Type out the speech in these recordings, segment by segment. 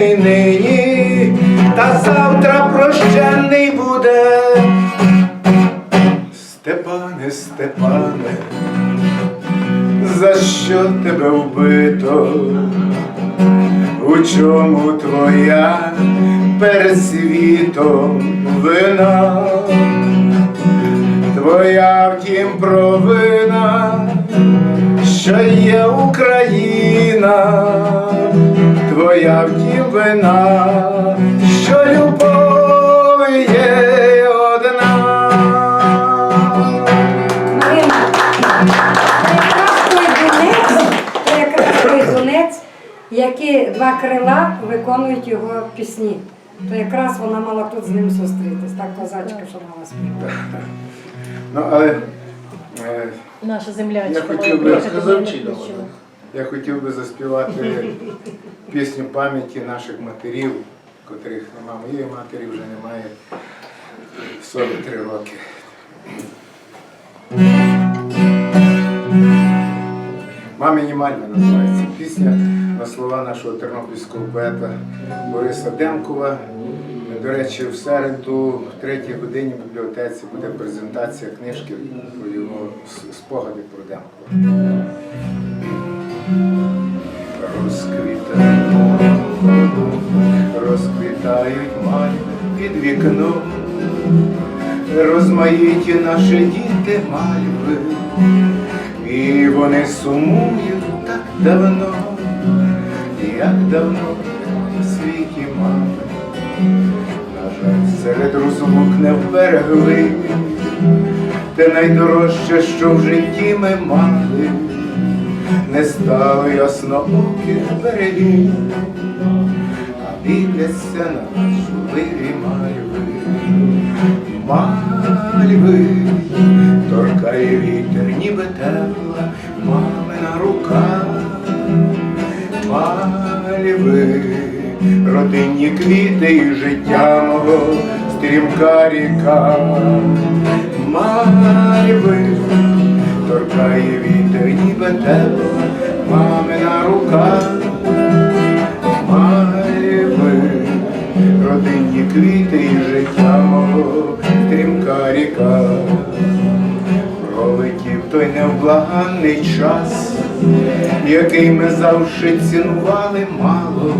нині, та завтра прощений буде. Степане, Степане, за що тебе вбито? У чому твоя перед світом вина? Твоя втім провина, що є Україна, твоя втім вина, що любов є одна. Той дунець, які два крила виконують його пісні. То якраз вона мала тут з ним зустрітись, так козачка, що мала співати. Ну, але е, Наша землячка. Я хотів би сказав, чи. Я хотів би заспівати пісню пам'яті наших матерів, котрих нема. Моєї матері вже немає 43 роки. Мамині мальви називається пісня на слова нашого тернопільського поета Бориса Демкова. До речі, в середу, в третій годині в бібліотеці буде презентація книжки про його спогади про Демкова. Розквітають, розквітають мальви під вікном, розмаїті наші діти мальви, і вони сумують так давно, як давно у світі мами. На жаль, серед розлук не вберегли, те найдорожче, що в житті ми мали, не стало ясноокі берегів, а дивляться на нас мальви. Мальви, торкає вітер, ніби тепла, мамина рука. Мальви, родинні квіти і життя мого, стрімка ріка. Мальви, торкає вітер, ніби тепла, рука. Мальви, родинні квіти і життя мого, стрімка ріка. Пролетів той невблаганний час, який ми завжди цінували мало,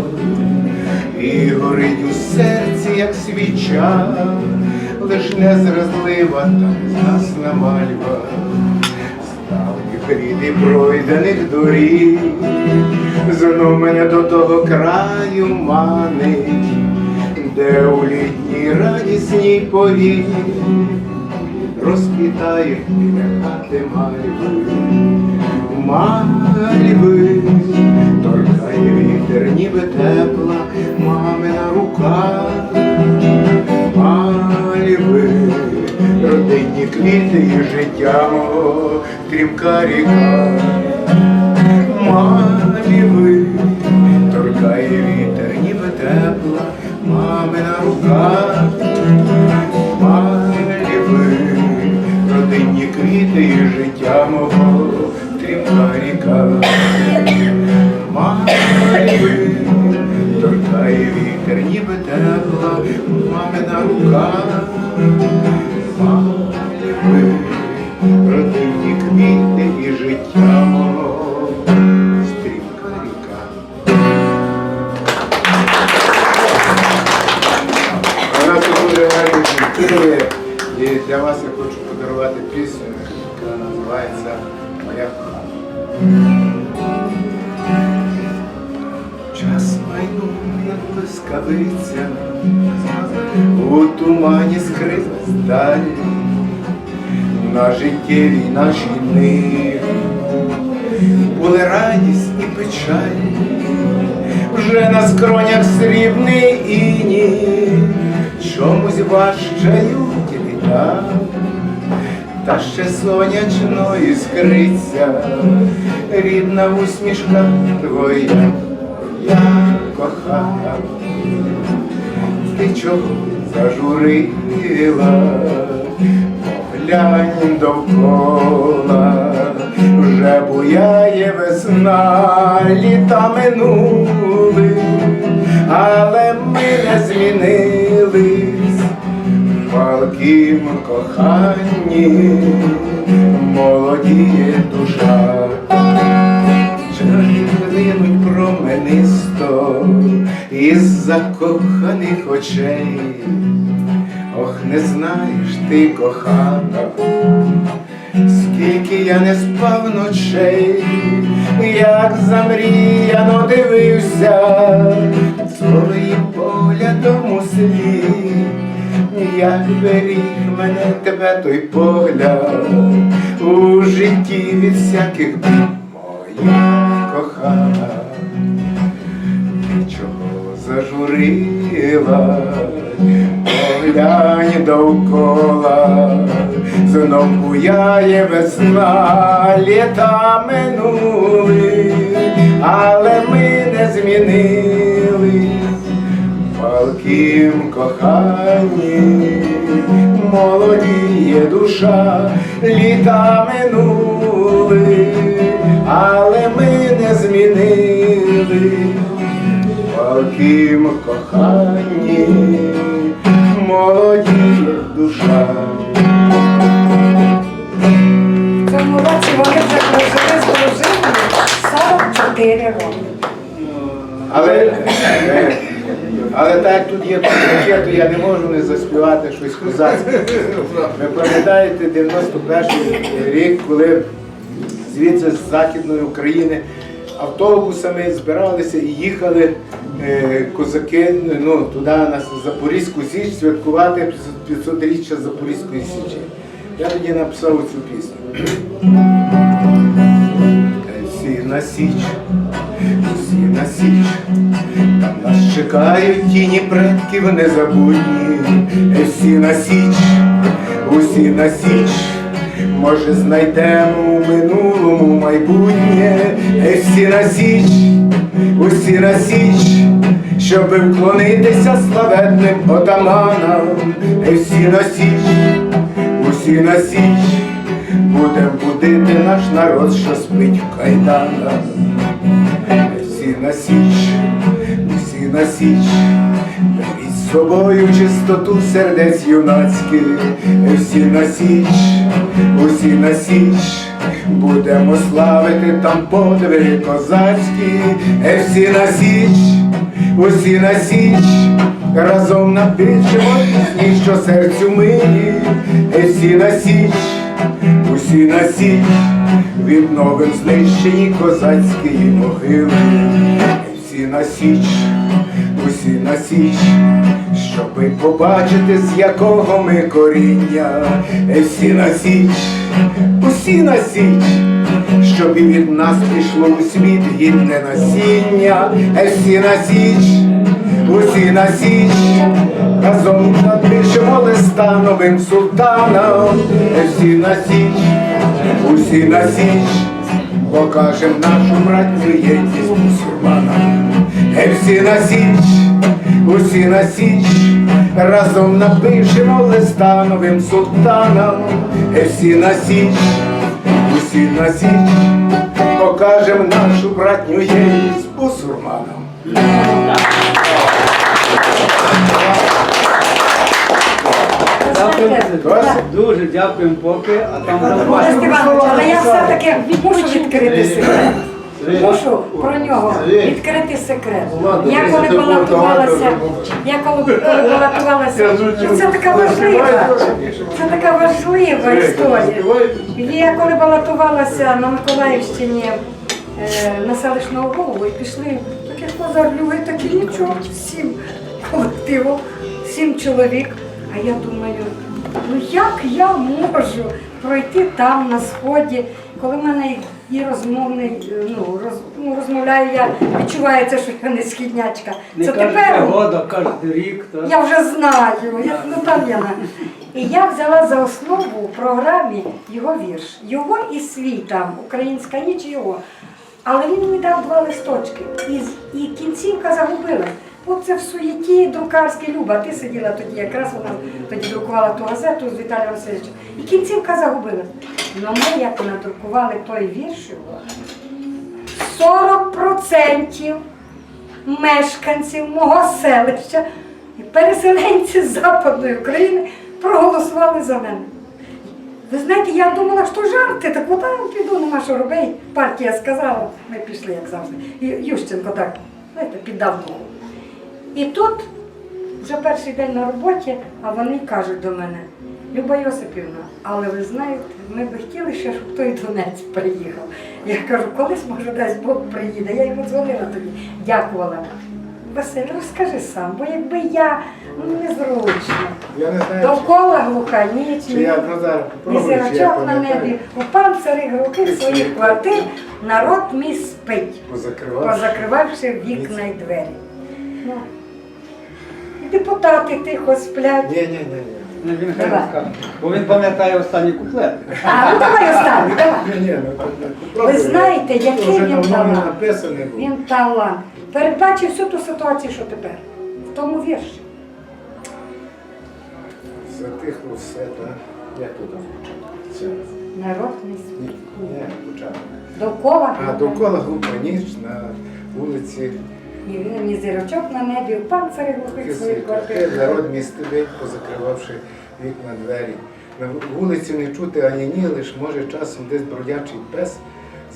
і горить у серці, як свіча, лиш незразлива та згасна мальва, кріди пройдених доріг, знов мене до того краю манить, де у літній радісній порі. Розквітають біля хати мальви, мальви, торкає вітер, ніби тепла мамина рука, і життя мого, стрімка ріка, мальви, торкає вітер, ніби тепла мамина рука. Мальви, родинні квіти і життя мого, стрімка ріка. Мальви, торкає вітер, ніби тепла, мамина рука. Називається Моя. Час майнув, як блискавиця, у тумані скрилась далі, на життєвій нашій дни були радість і печаль, вже на скронях срібний іній, чомусь важчають літа, та ще сонячно іскриться, рідна усмішка твоя, я кохана, ти чого зажурила, поглянь довкола, вже буяє весна, літа минули, але ми не змінились палкім коханні, молодіє душа. Чаї променисто із закоханих очей. Ох, не знаєш ти, кохана, скільки я не спав ночей, як замріяно дивився своїм поглядом у селі, як беріг мене тебе той погляд у житті від всяких бід, моя кохана. Чого зажурила, поглянь довкола, знов буяє весна, літа минули, але ми не змінились. в палким коханні, молодіє душа, літа минули, але ми не змінили тут є я не можу не заспівати щось козацьке. Ви пам'ятаєте 91 рік, коли звідси з Західної України автобусами збиралися і їхали е, козаки ну, туди на Запорізьку Січ святкувати 500-річчя Запорізької Січі. Я тоді написав цю пісню. Всі на Січ, усі на Січ, там нас чекають тіні предків незабутні, всі на Січ, усі на Січ, може знайдемо у минулому майбутнє, всі на Січ, усі на Січ, щоби вклонитися славетним отаманам, всі на Січ, усі на Січ. Будем будити наш народ, що спить в кайданах. Всі на січ, всі на січ, беріть з собою чистоту сердець юнацьких, всі на січ, усі на січ, будемо славити там подвиги козацькі, всі на січ, усі на січ, разом напишемо пісні, що серцю милі, всі на січ. Усі на січ відновим знищені козацькі могили. Всі на січ, усі на січ, щоби побачити, з якого ми коріння. Всі на січ, усі на січ, щоб і від нас пішло у світ гідне насіння. Всі на січ, усі на січ, разом напишемо листа новим султанам. Всі на січ, усі на січ, покажем нашу братню єдність мусульманам. Всі на січ, усі на січ, разом напишемо листа новим султанам. Всі на січ, усі на січ, покажем нашу братню єдність мусульманам. Досить? Дуже дякуємо поки, а там але я все-таки мушу відкрити секрет. Мушу про нього відкрити секрет. Я коли балотувалася, я коли коли балотувалася, це така важлива, це така важлива історія. Я коли балотувалася на Миколаївщині е, на селищного голову і пішли такі позарлюги, такі нічого, сім колективу, сім чоловік. А я думаю, ну як я можу пройти там на сході, коли в мене і розмовний, е, ну, роз, ну розмовляю я, відчувається, що я не східнячка. Не Це тепер года, кожен рік. так. я вже знаю, я, ну там я на. І я взяла за основу в програмі його вірш. Його і свій там, Українська ніч його. Але він мені дав два листочки. І, і кінцівка загубила. От це в суєті друкарській Люба. Ти сиділа тоді, якраз вона тоді друкувала ту газету з Віталієм Васильовичем. І кінцівка загубила. Ну ми як надрукували той вірш, 40% мешканців мого селища переселенці з Западної України проголосували за мене. Ви знаєте, я думала, що жарти, так от а, піду, нема що робити. Партія сказала, ми пішли, як завжди. І Ющенко так, знаєте, піддав духу. І тут вже перший день на роботі, а вони кажуть до мене, Люба Йосипівна, але ви знаєте, ми би хотіли ще, щоб той Донець приїхав. Я кажу, колись, може, дасть Бог приїде. Я йому дзвонила тоді, дякувала. Василь, розкажи сам, бо якби я ну, незручно. Я не знаю, Довкола глуха ніч, чи, я зараз ні попробую, чи я зірочок на пам'ятаю. небі, у панцири гроки своїх квартир, народ мій спить, Позакривав. позакривавши вікна й двері. Ну, депутати тихо сплять. Ні, ні, ні, ні. Ну, Він хай Давай. розкаже. Бо він пам'ятає останні куплети. А, ну давай останній, давай. Ні, ні, ну, так, так, знаєте, який вже він давно не талант? написаний був. Він талант. Передбачив всю ту ситуацію, що тепер. В тому вірші. Затихло все, так? Як тут там Це. Народ мій Ні, спить. ні, початок. Довкола. А довкола глупа ніч на вулиці. Ні, ні зірочок на небі, у панцири глухих своїх квартир. Народ містивий, позакривавши вікна двері. На вулиці не чути ані ні, лиш може часом десь бродячий пес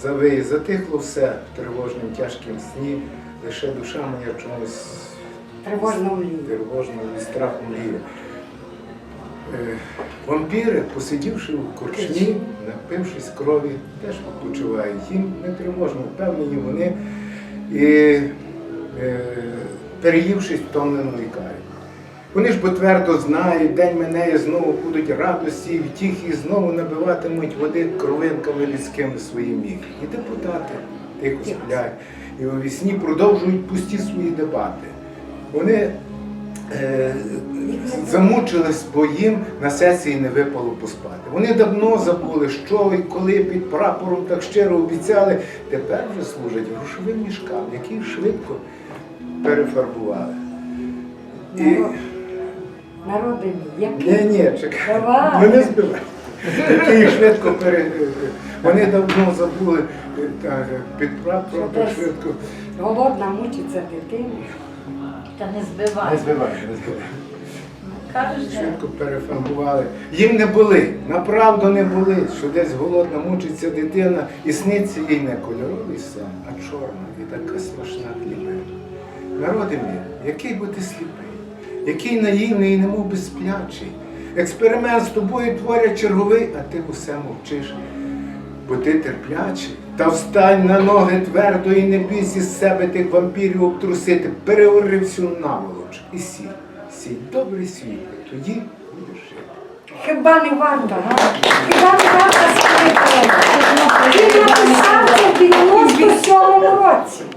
завиє. Затихло все в тривожнім тяжкім сні, лише душа моя чомусь Тривожно і страху мріє. Е, Вампіри, посидівши у корчні, напившись крові, теж почувають. Їм не тривожно, впевнені вони, і переївшись втомлено лікарі. Вони ж бо твердо знають, день мене знову будуть радості і втіхи, і знову набиватимуть води кровинками людськими свої міхи. І депутати тихо сплять, і у вісні продовжують пусті свої дебати. Вони е, замучились, бо їм на сесії не випало поспати. Вони давно забули, що і коли під прапором так щиро обіцяли, тепер вже служать грошовим мішкам, які швидко перефарбували. І... Народ. Народи мій, Ні, ні, чекай, мене збивай. Які їх швидко пере... Вони давно забули е, під десь? швидко. голодна мучиться дитина. Та не Не збивай. збивай, не збивай. Кажеш. Швидко перефарбували. Їм не були, направду не були, що десь голодна мучиться дитина і сниться їй не кольоровий сон, а чорна і така смачна хлібина. Народи мій, який би ти сліпий, який наївний і немов би сплячий. Експеримент з тобою творять черговий, а ти усе мовчиш. Бо ти терплячий, та встань на ноги твердо і не бійся з себе тих вампірів обтрусити, переори всю наволоч і сій, сій добрий світ, тоді будеш жити. Хіба не варто, а? хіба не варто сказати? Він написав це в 97 році.